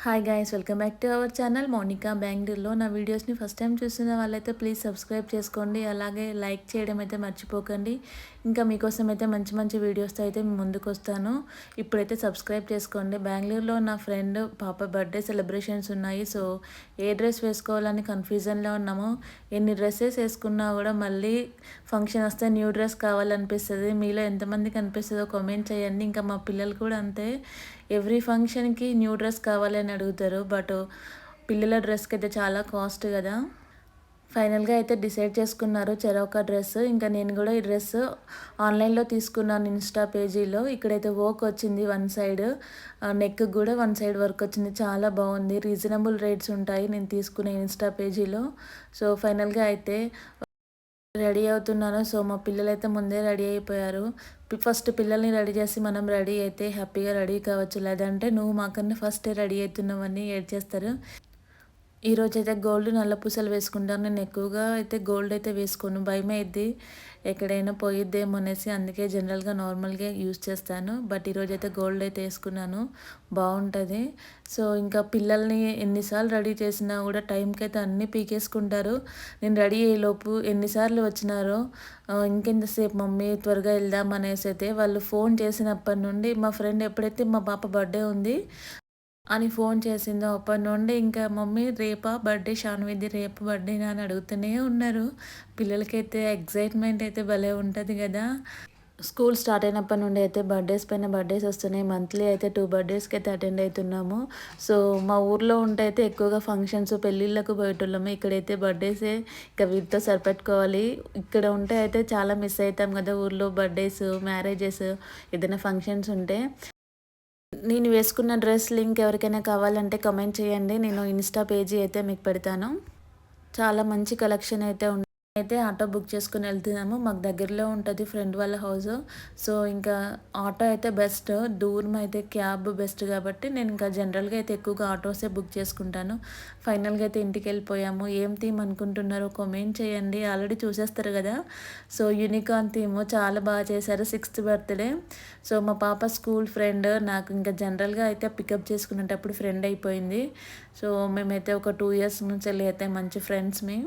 Hi guys welcome back to our channel Monika బెంగళూరులో నా వీడియోస్ని ఫస్ట్ టైం చూస్తున్న వాళ్ళైతే ప్లీజ్ సబ్స్క్రైబ్ చేసుకోండి. అలాగే లైక్ చేయడం అయితే మర్చిపోకండి. ఇంకా మీకోసం అయితే మంచి మంచి వీడియోస్తో అయితే ముందుకు వస్తాను ఇప్పుడైతే సబ్స్క్రైబ్ చేసుకోండి. బెంగళూరులో నా ఫ్రెండ్ పాప బర్త్డే సెలబ్రేషన్స్ ఉన్నాయి. సో ఏ డ్రెస్ వేసుకోవాలని కన్ఫ్యూజన్లో ఉన్నాము. ఎన్ని డ్రెస్సెస్ వేసుకున్నా కూడా మళ్ళీ ఫంక్షన్ వస్తే న్యూ డ్రెస్ కావాలనిపిస్తుంది. మీలో ఎంతమందికి అనిపిస్తుందో కామెంట్ చేయండి. ఇంకా మా పిల్లలు కూడా అంతే. ఎవ్రీ ఫంక్షన్కి న్యూ డ్రెస్ కావాలని అడుగుతారు బట్ పిల్లల డ్రెస్కి అయితే చాలా కాస్ట్ కదా. ఫైనల్గా అయితే డిసైడ్ చేసుకున్నారు చెరొక డ్రెస్. ఇంకా నేను కూడా ఈ డ్రెస్ ఆన్లైన్లో తీసుకున్నాను ఇన్స్టా పేజీలో. ఇక్కడైతే వర్క్ వచ్చింది వన్ సైడ్. నెక్ కూడా వన్ సైడ్ వర్క్ వచ్చింది. చాలా బాగుంది. రీజనబుల్ రేట్స్ ఉంటాయి నేను తీసుకునే ఇన్స్టా పేజీలో. సో ఫైనల్గా అయితే రెడీ అవుతున్నాను. సో మా పిల్లలు అయితే ముందే రెడీ అయిపోయారు. ఫస్ట్ పిల్లల్ని రెడీ చేసి మనం రెడీ అయితే హ్యాపీగా రెడీ కావచ్చు. లేదంటే నువ్వు మాకన్నా ఫస్ట్ రెడీ అవుతున్నావని ఏడ్ చేస్తారు ఈరోజు అయితే గోల్డ్ నల్ల పూసలు వేసుకుంటాను. నేను ఎక్కువగా అయితే గోల్డ్ అయితే వేసుకోను. భయం అయింది ఎక్కడైనా పోయిద్దేమో అనేసి అందుకే జనరల్గా నార్మల్గా యూజ్ చేస్తాను. బట్ ఈరోజు అయితే గోల్డ్ అయితే వేసుకున్నాను. బాగుంటుంది. సో ఇంకా పిల్లల్ని ఎన్నిసార్లు రెడీ చేసినా కూడా టైంకి అయితే అన్నీ పీకేసుకుంటారు. నేను రెడీ అయ్యేలోపు ఎన్నిసార్లు వచ్చినారో ఇంకెంతసేపు మమ్మీ త్వరగా వెళ్దాం అనేసి అయితే వాళ్ళు ఫోన్ చేసినప్పటి నుండి మా ఫ్రెండ్ ఎప్పుడైతే మా పాప బర్త్డే ఉంది అని ఫోన్ చేసిందో. అప్పటి నుండి ఇంకా మమ్మీ రేపా బర్త్డే? శాన్విది రేపు బర్త్డేనా అని అడుగుతూనే ఉన్నారు. పిల్లలకైతే ఎగ్జైట్మెంట్ అయితే భలే ఉంటుంది కదా. స్కూల్ స్టార్ట్ అయినప్పటి నుండి అయితే బర్త్డేస్ పైన బర్త్డేస్ వస్తున్నాయి. మంత్లీ అయితే టూ బర్త్డేస్కి అయితే అటెండ్ అవుతున్నాము. సో మా ఊర్లో ఉంటే అయితే ఎక్కువగా ఫంక్షన్స్ పెళ్ళిళ్ళకు పోయేటోళ్ళము. ఇక్కడైతే బర్త్డేసే ఇంకా వీటితో సరిపెట్టుకోవాలి. ఇక్కడ ఉంటే అయితే చాలా మిస్ అవుతాం కదా ఊర్లో బర్త్డేస్ మ్యారేజెస్ ఏదైనా ఫంక్షన్స్ ఉంటే. నేను వేసుకున్న డ్రెస్ లింక్ ఎవరికైనా కావాలంటే కమెంట్ చేయండి. నేను ఇన్స్టా పేజీ అయితే మీకు పెడతాను. చాలా మంచి కలెక్షన్ అయితే ఉంది. అయితే ఆటో బుక్ చేసుకుని వెళ్తున్నాము. మాకు దగ్గరలో ఉంటుంది ఫ్రెండ్ వాళ్ళ హౌస్. సో ఇంకా ఆటో అయితే బెస్ట్. దూరం అయితే క్యాబ్ బెస్ట్ కాబట్టి నేను ఇంకా జనరల్గా అయితే ఎక్కువగా ఆటోసే బుక్ చేసుకుంటాను. ఫైనల్గా అయితే ఇంటికి వెళ్ళిపోయాము. ఏం థీమ్ అనుకుంటున్నారో కామెంట్ చేయండి. ఆల్రెడీ చూసేస్తారు కదా. సో యూనికార్న్ థీమ్ చాలా బాగా చేశారు సిక్స్త్ బర్త్డే. సో మా పాప స్కూల్ ఫ్రెండ్ నాకు ఇంకా జనరల్గా అయితే పికప్ చేసుకునేటప్పుడు ఫ్రెండ్ అయిపోయింది. సో మేమైతే ఒక టూ ఇయర్స్ నుంచి వెళ్ళి అయితే మంచి ఫ్రెండ్స్మి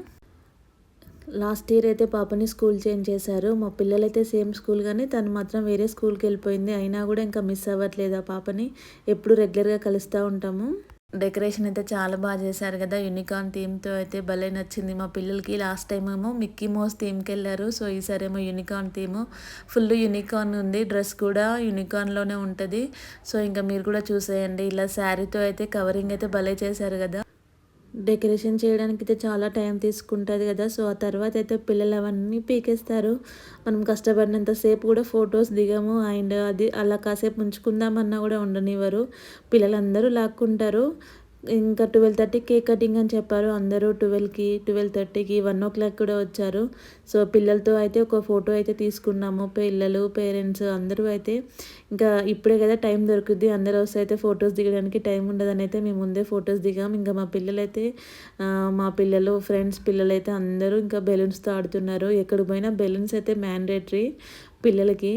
లాస్ట్ ఇయర్ అయితే పాపని స్కూల్ చేంజ్ చేశారు. మా పిల్లలైతే సేమ్ స్కూల్ కానీ తను మాత్రం వేరే స్కూల్కి వెళ్ళిపోయింది. అయినా కూడా ఇంకా మిస్ అవ్వట్లేదు ఆ పాపని. ఎప్పుడు రెగ్యులర్గా కలుస్తూ ఉంటాము. డెకరేషన్ అయితే చాలా బాగా చేశారు కదా. యూనికార్న్ థీమ్తో అయితే భలే నచ్చింది మా పిల్లలకి. లాస్ట్ టైం ఏమో మిక్కీ మోస్ థీమ్కి వెళ్ళారు. సో ఈసారి ఏమో యూనికార్న్ థీమ్. ఫుల్ యూనికార్న్ ఉంది. డ్రెస్ కూడా యూనికార్న్లోనే ఉంటుంది. సో ఇంకా మీరు కూడా చూసేయండి. ఇలా శారీతో అయితే కవరింగ్ అయితే భలే చేశారు కదా. డెకరేషన్ చేయడానికి అయితే చాలా టైం తీసుకుంటుంది కదా. సో ఆ తర్వాత అయితే పిల్లలు అవన్నీ పీకేస్తారు. మనం కష్టపడినంతసేపు కూడా ఫొటోస్ దిగము. అండ్ అది అలా కాసేపు ఉంచుకుందామన్నా కూడా ఉండనివ్వరు. పిల్లలందరూ లాక్కుంటారు. ఇంకా ట్వెల్వ్ థర్టీ కేక్ కటింగ్ అని చెప్పారు. అందరూ ట్వెల్వ్కి ట్వెల్వ్ థర్టీకి వన్ ఓ క్లాక్ కూడా వచ్చారు. సో పిల్లలతో అయితే ఒక ఫోటో అయితే తీసుకున్నాము. పిల్లలు పేరెంట్స్ అందరూ అయితే ఇంకా ఇప్పుడే కదా టైం దొరుకుద్ది. అందరూ వస్తే అయితే ఫొటోస్ దిగడానికి టైం ఉండదని అయితే మేము ముందే ఫొటోస్ దిగాం. ఇంకా మా పిల్లలైతే మా పిల్లలు ఫ్రెండ్స్ పిల్లలు అయితే అందరూ ఇంకా బెలూన్స్తో ఆడుతున్నారు. ఎక్కడ పోయినా బెలూన్స్ అయితే మ్యాండేటరీ పిల్లలకి.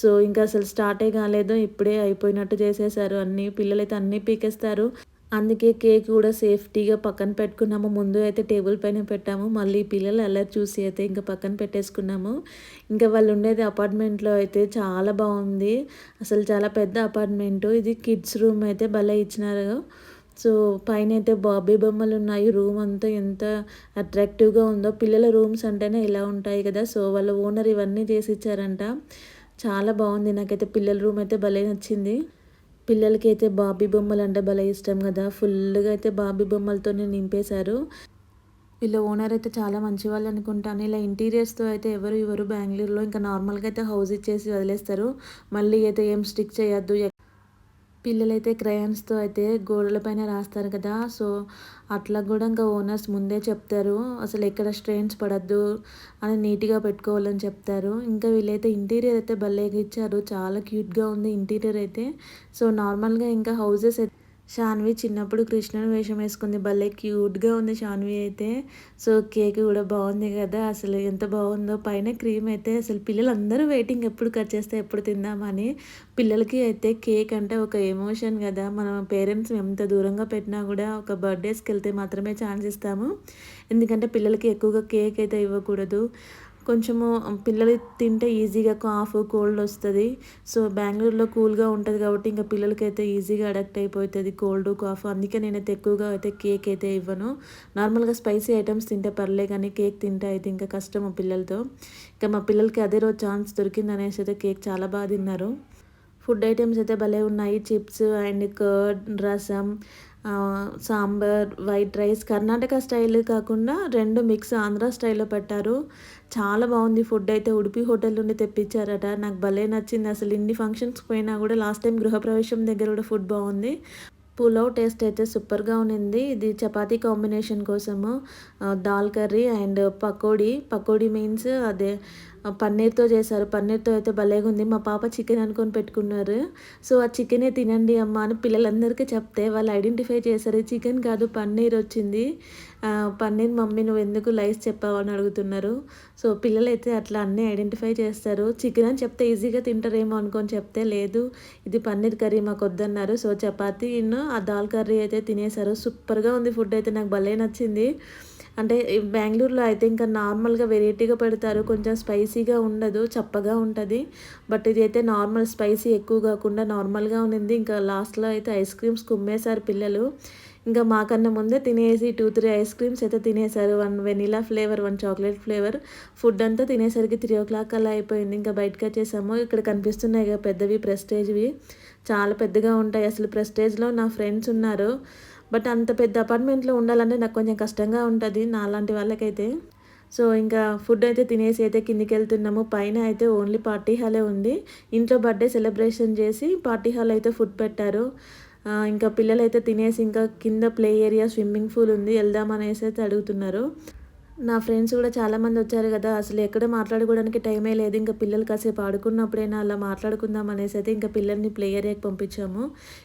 సో ఇంకా అసలు స్టార్టే కాలేదు. ఇప్పుడే అయిపోయినట్టు చేసేసారు అన్నీ. పిల్లలైతే అన్నీ పీకేస్తారు. అందుకే కేక్ కూడా సేఫ్టీగా పక్కన పెట్టుకున్నాము. ముందు అయితే టేబుల్ పైన పెట్టాము. మళ్ళీ పిల్లలు అలా చూసి అయితే ఇంకా పక్కన పెట్టేసుకున్నాము. ఇంకా వాళ్ళు ఉండేది అపార్ట్మెంట్లో అయితే చాలా బాగుంది. అసలు చాలా పెద్ద అపార్ట్మెంట్. ఇది కిడ్స్ రూమ్ అయితే భలే ఇచ్చినారు. సో పైన అయితే బాబీ బొమ్మలు ఉన్నాయి. రూమ్ అంతా ఎంత అట్రాక్టివ్గా ఉందో. పిల్లల రూమ్స్ అంటేనే ఇలా ఉంటాయి కదా. సో వాళ్ళ ఓనర్ ఇవన్నీ చేసి ఇచ్చారంట. చాలా బాగుంది. నాకైతే పిల్లల రూమ్ అయితే భలే నచ్చింది. పిల్లలకి అయితే బాబీ బొమ్మలు అంటే భలే ఇష్టం కదా. ఫుల్గా అయితే బాబీ బొమ్మలతోనే నింపేశారు. వీళ్ళ ఓనర్ అయితే చాలా మంచి వాళ్ళు అనుకుంటాను. ఇలా ఇంటీరియర్స్తో అయితే ఎవరు ఇవ్వరు. బెంగళూరులో ఇంకా నార్మల్గా అయితే హౌస్ ఇచ్చేసి వదిలేస్తారు. మళ్ళీ అయితే ఏం స్టిక్ చేయొద్దు. పిల్లలైతే క్రయాన్స్తో అయితే గోడలపైన రాస్తారు కదా సో అట్లా కూడా ఇంకా ఓనర్స్ ముందే చెప్తారు అసలు ఎక్కడ స్ట్రెయిన్స్ పడద్దు అని నీట్గా పెట్టుకోవాలని చెప్తారు. ఇంకా వీళ్ళైతే ఇంటీరియర్ అయితే భలేగా ఇచ్చారు చాలా క్యూట్గా ఉంది ఇంటీరియర్ అయితే. సో నార్మల్గా ఇంకా హౌజెస్ షాన్వి చిన్నప్పుడు కృష్ణుని వేషం వేసుకుంది. భలే క్యూట్గా ఉంది షాన్వి అయితే. సో కేక్ కూడా బాగుంది కదా. అసలు ఎంత బాగుందో. పైన క్రీమ్ అయితే అసలు పిల్లలందరూ వెయిటింగ్ ఎప్పుడు కట్ చేస్తే ఎప్పుడు తిందామని. పిల్లలకి అయితే కేక్ అంటే ఒక ఎమోషన్ కదా. మన పేరెంట్స్ ఎంత దూరంగా పెట్టినా కూడా ఒక బర్త్డేస్కి వెళ్తే మాత్రమే ఛాన్స్ ఇస్తాము. ఎందుకంటే పిల్లలకి ఎక్కువగా కేక్ అయితే ఇవ్వకూడదు. కొంచెము పిల్లలు తింటే ఈజీగా కాఫ్ కోల్డ్ వస్తుంది. సో బెంగళూరులో కూల్గా ఉంటుంది కాబట్టి ఇంకా పిల్లలకైతే ఈజీగా అడాక్ట్ అయిపోతుంది కోల్డ్ కాఫ్. అందుకే నేనైతే ఎక్కువగా అయితే కేక్ అయితే ఇవ్వను. నార్మల్గా స్పైసీ ఐటమ్స్ తింటే పర్లే కానీ కేక్ తింటే అయితే ఇంకా కష్టము పిల్లలతో. ఇంకా మా పిల్లలకి అదే రోజు ఛాన్స్ దొరికింది అనేసి అయితే కేక్ చాలా బాగా తిన్నారు. ఫుడ్ ఐటమ్స్ అయితే భలే ఉన్నాయి. Chips and curd rasam sambar white rice Karnataka style కాకుండా రెండు మిక్స్ ఆంధ్ర స్టైల్లో పెట్టారు. చాలా బాగుంది ఫుడ్ అయితే. ఉడిపి హోటల్ నుండి తెప్పించారట. నాకు భలే నచ్చింది. అసలు ఇన్ని ఫంక్షన్స్ పోయినా కూడా లాస్ట్ టైం గృహప్రవేశం దగ్గర కూడా ఫుడ్ బాగుంది. పులావ్ టేస్ట్ అయితే సూపర్గా ఉన్నింది. ఇది చపాతీ కాంబినేషన్ కోసము. Dal curry and pakodi. Pakodi means అదే పన్నీర్తో చేశారు. పన్నీర్తో అయితే భలేగా ఉంది మా పాప చికెన్ అనుకొని పెట్టుకున్నారు. సో ఆ చికెనే తినండి అమ్మ అని పిల్లలందరికీ చెప్తే వాళ్ళు ఐడెంటిఫై చేశారు. చికెన్ కాదు పన్నీర్ వచ్చింది. పన్నీర్ మమ్మీ నువ్వు ఎందుకు లైస్ చెప్పావు? అని అడుగుతున్నారు. సో పిల్లలైతే అట్లా అన్నీ ఐడెంటిఫై చేస్తారు. చికెన్ అని చెప్తే ఈజీగా తింటారేమో అనుకొని చెప్తే లేదు. ఇది పన్నీర్ కర్రీ మాకు వద్దన్నారు. సో చపాతీ ఆ దాల్ కర్రీ అయితే తినేశారు. సూపర్గా ఉంది ఫుడ్ అయితే. నాకు భలే నచ్చింది. అంటే బెంగళూరులో అయితే ఇంకా నార్మల్గా వెరైటీగా పెడతారు. కొంచెం స్పైసీగా ఉండదు చప్పగా ఉంటుంది. బట్ ఇది అయితే నార్మల్ స్పైసీ ఎక్కువ కాకుండా నార్మల్గా ఉన్నింది. ఇంకా లాస్ట్లో అయితే ఐస్ క్రీమ్స్ కుమ్మేశారు పిల్లలు. ఇంకా మాకన్నా ముందే తినేసి టూ త్రీ ఐస్ క్రీమ్స్ అయితే తినేశారు. One vanilla flavour one chocolate flavour. Food అంతా తినేసరికి త్రీ ఓ క్లాక్ అలా అయిపోయింది. ఇంకా బయటకు వచ్చేసాము. ఇక్కడ కనిపిస్తున్నాయి కదా పెద్దవి ప్రెస్టేజ్వి. చాలా పెద్దగా ఉంటాయి. అసలు ప్రెస్టేజ్లో నా ఫ్రెండ్స్ ఉన్నారు. బట్ అంత పెద్ద అపార్ట్మెంట్లో ఉండాలంటే నాకు కొంచెం కష్టంగా ఉంటుంది నాలాంటి వాళ్ళకైతే. సో ఇంకా ఫుడ్ అయితే తినేసి అయితే కిందికి వెళ్తున్నాము పైన అయితే ఓన్లీ పార్టీ హాలే ఉంది. ఇంట్లో బర్త్డే సెలబ్రేషన్ చేసి పార్టీ హాల్ అయితే ఫుడ్ పెట్టారు. ఇంకా పిల్లలు అయితే తినేసి ఇంకా కింద ప్లే ఏరియా స్విమ్మింగ్ పూల్ ఉంది వెళ్దామనేసి అయితే అడుగుతున్నారు. నా ఫ్రెండ్స్ కూడా చాలామంది వచ్చారు కదా అసలు ఎక్కడ మాట్లాడుకోవడానికి టైమే లేదు. ఇంకా పిల్లలు కాసేపు ఆడుకున్నప్పుడైనా అలా మాట్లాడుకుందాం అనేసి అయితే ఇంకా పిల్లల్ని ప్లే ఏరియాకి పంపించాము.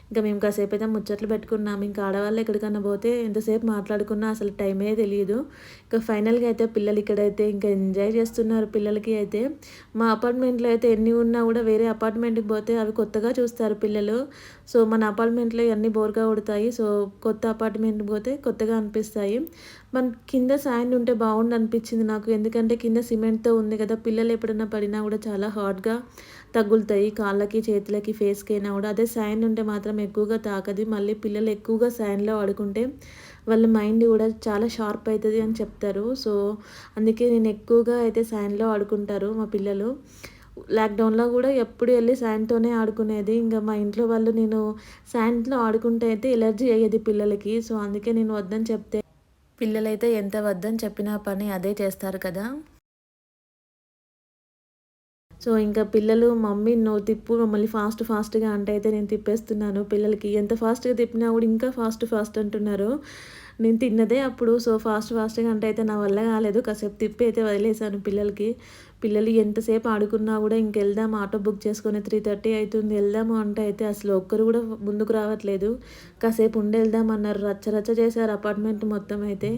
ఇంకా మేము కాసేపు అయితే ముచ్చట్లు పెట్టుకున్నాము. ఇంకా ఆడవాళ్ళు ఎక్కడికన్నా పోతే ఎంతసేపు మాట్లాడుకున్నా అసలు టైమే తెలియదు ఇంకా ఫైనల్గా అయితే పిల్లలు ఇక్కడైతే ఇంకా ఎంజాయ్ చేస్తున్నారు పిల్లలకి అయితే. మా అపార్ట్మెంట్లో అయితే ఎన్ని ఉన్నా కూడా వేరే అపార్ట్మెంట్కి పోతే అవి కొత్తగా చూస్తారు పిల్లలు. సో మన అపార్ట్మెంట్లో అన్నీ బోర్గా ఉడతాయి. సో కొత్త అపార్ట్మెంట్కి పోతే కొత్తగా అనిపిస్తాయి. మన కింద శాండ్ ఉంటే బాగుండు అనిపించింది నాకు. ఎందుకంటే కింద సిమెంట్తో ఉంది కదా పిల్లలు ఎప్పుడైనా పడినా కూడా చాలా హార్డ్గా తగులుతాయి కాళ్ళకి చేతులకి ఫేస్కి అయినా కూడా. అదే శాండ్ ఉంటే మాత్రం ఎక్కువగా తాకది. మళ్ళీ పిల్లలు ఎక్కువగా శాండ్లో ఆడుకుంటే వాళ్ళ మైండ్ కూడా చాలా షార్ప్ అవుతుంది అని చెప్తారు. సో అందుకే నేను ఎక్కువగా అయితే శాండ్లో ఆడుకుంటారు మా పిల్లలు. లాక్డౌన్లో కూడా ఎప్పుడు వెళ్ళి శాండ్తోనే ఆడుకునేది. ఇంకా మా ఇంట్లో వాళ్ళు నేను శాండ్లో ఆడుకుంటే అయితే ఎలర్జీ అయ్యేది పిల్లలకి. సో అందుకే నేను వద్దని చెప్తే పిల్లలైతే ఎంత వద్దని చెప్పినా పని అదే చేస్తారు కదా. సో ఇంకా పిల్లలు మమ్మీ నువ్వు తిప్పు మమ్మల్ని ఫాస్ట్ ఫాస్ట్గా అంటే అయితే నేను తిప్పేస్తున్నాను పిల్లలకి. ఎంత ఫాస్ట్గా తిప్పినా కూడా ఇంకా ఫాస్ట్ ఫాస్ట్ అంటున్నారు. నేను తిన్నదే అప్పుడు సో ఫాస్ట్ ఫాస్ట్గా అంటే అయితే నా వల్ల కాలేదు. కాసేపు తిప్పి అయితే వదిలేశాను పిల్లలకి. పిల్లలు ఎంతసేపు ఆడుకున్నా కూడా ఇంకెళ్దాం ఆటో బుక్ చేసుకొని త్రీ థర్టీ అవుతుంది వెళ్దాము అంటే అయితే అసలు ఒక్కరు కూడా ముందుకు రావట్లేదు. కాసేపు ఉండి వెళ్దాం అన్నారు. రచ్చ రచ్చ చేశారు అపార్ట్మెంట్ మొత్తం అయితే.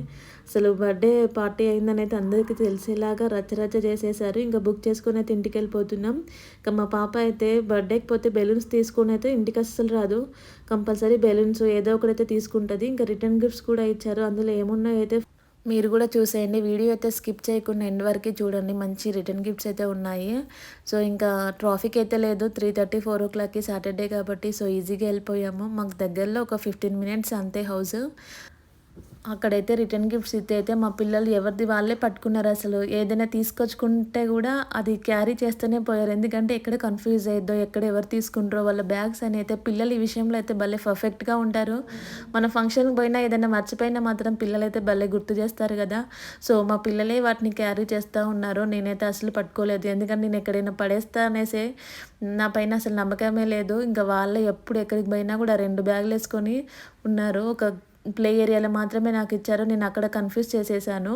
అసలు బర్త్డే పార్టీ అయిందని అయితే అందరికీ తెలిసేలాగా రచ్చ రచ్చ చేసేసారు ఇంకా బుక్ చేసుకుని అయితే ఇంటికి వెళ్ళిపోతున్నాం ఇంకా మా పాప అయితే బర్త్డేకి పోతే బెలూన్స్ తీసుకుని అయితే ఇంటికి అస్సలు రాదు. కంపల్సరీ బెలూన్స్ ఏదో ఒకటైతే తీసుకుంటుంది. ఇంకా రిటర్న్ గిఫ్ట్స్ కూడా ఇచ్చారు. అందులో ఏమున్నాయో అయితే మీరు కూడా చూసేయండి. వీడియో అయితే స్కిప్ చేయకుండా ఎండ్ వరకు చూడండి. మంచి రిటర్న్ గిఫ్ట్స్ అయితే ఉన్నాయి. సో ఇంకా ట్రాఫిక్ అయితే లేదు. త్రీ థర్టీ ఫోర్ ఓ క్లాక్కి సాటర్డే కాబట్టి సో ఈజీగా వెళ్ళిపోయాము. మాకు దగ్గరలో ఒక ఫిఫ్టీన్ మినిట్స్ అంతే హౌస్. అక్కడైతే రిటర్న్ గిఫ్ట్స్ ఇస్తే అయితే మా పిల్లలు ఎవరిది వాళ్ళే పట్టుకున్నారు అసలు. ఏదైనా తీసుకొచ్చుకుంటే కూడా అది క్యారీ చేస్తూనే పోయారు. ఎందుకంటే ఎక్కడ కన్ఫ్యూజ్ అయ్యిద్దో ఎక్కడ ఎవరు తీసుకుంటారో వాళ్ళ బ్యాగ్స్ అని అయితే పిల్లలు ఈ విషయంలో అయితే భలే పర్ఫెక్ట్గా ఉంటారు. మన ఫంక్షన్కి పోయినా ఏదైనా మర్చిపోయినా మాత్రం పిల్లలు అయితే భలే గుర్తు చేస్తారు కదా. సో మా పిల్లలే వాటిని క్యారీ చేస్తూ ఉన్నారు నేనైతే అసలు పట్టుకోలేదు. ఎందుకంటే నేను ఎక్కడైనా పడేస్తా అనేసి నా పైన అసలు నమ్మకమే లేదు. ఇంకా వాళ్ళే ఎప్పుడు ఎక్కడికి పోయినా కూడా రెండు బ్యాగులు వేసుకొని ఉన్నారు. ఒక ప్లే ఏరియాలో మాత్రమే నాకు ఇచ్చారు. నేను అక్కడ కన్ఫ్యూజ్ చేసేసాను.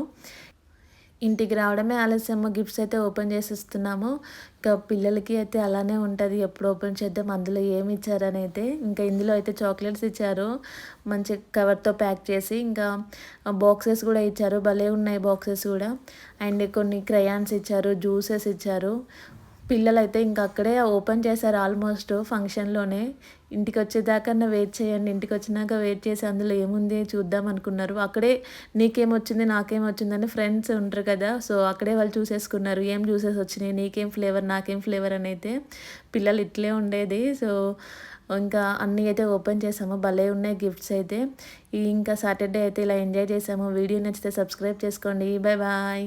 ఇంటికి రావడమే ఆలస్యము. గిఫ్ట్స్ అయితే ఓపెన్ చేసిస్తున్నాము ఇంకా పిల్లలకి అయితే అలానే ఉంటుంది. ఎప్పుడు ఓపెన్ చేద్దాం అందులో ఏమి ఇచ్చారని అయితే ఇంకా ఇందులో అయితే చాక్లెట్స్ ఇచ్చారు. మంచి కవర్తో ప్యాక్ చేసి ఇంకా బాక్సెస్ కూడా ఇచ్చారు. భలే ఉన్నాయి బాక్సెస్ కూడా. అండ్ కొన్ని క్రయాన్స్ ఇచ్చారు జ్యూసెస్ ఇచ్చారు. పిల్లలైతే ఇంకా అక్కడే ఓపెన్ చేశారు ఆల్మోస్ట్ ఫంక్షన్లోనే. ఇంటికి వచ్చేదాకన్నా వెయిట్ చేయండి ఇంటికి వచ్చినాక వెయిట్ చేసి అందులో ఏముంది చూద్దాం అనుకున్నారు. అక్కడే నీకేమొచ్చింది నాకేమొచ్చిందని ఫ్రెండ్స్ ఉంటారు కదా సో అక్కడే వాళ్ళు చూసేసుకున్నారు. ఏం జ్యూసెస్ వచ్చినాయి నీకేం ఫ్లేవర్ నాకేం ఫ్లేవర్ అని అయితే పిల్లలు ఇట్లే ఉండేది. సో ఇంకా అన్నీ అయితే ఓపెన్ చేసాము భలే ఉన్నాయి గిఫ్ట్స్ అయితే. ఇంకా సాటర్డే అయితే ఇలా ఎంజాయ్ చేసాము. వీడియో నచ్చితే సబ్స్క్రైబ్ చేసుకోండి. Bye bye.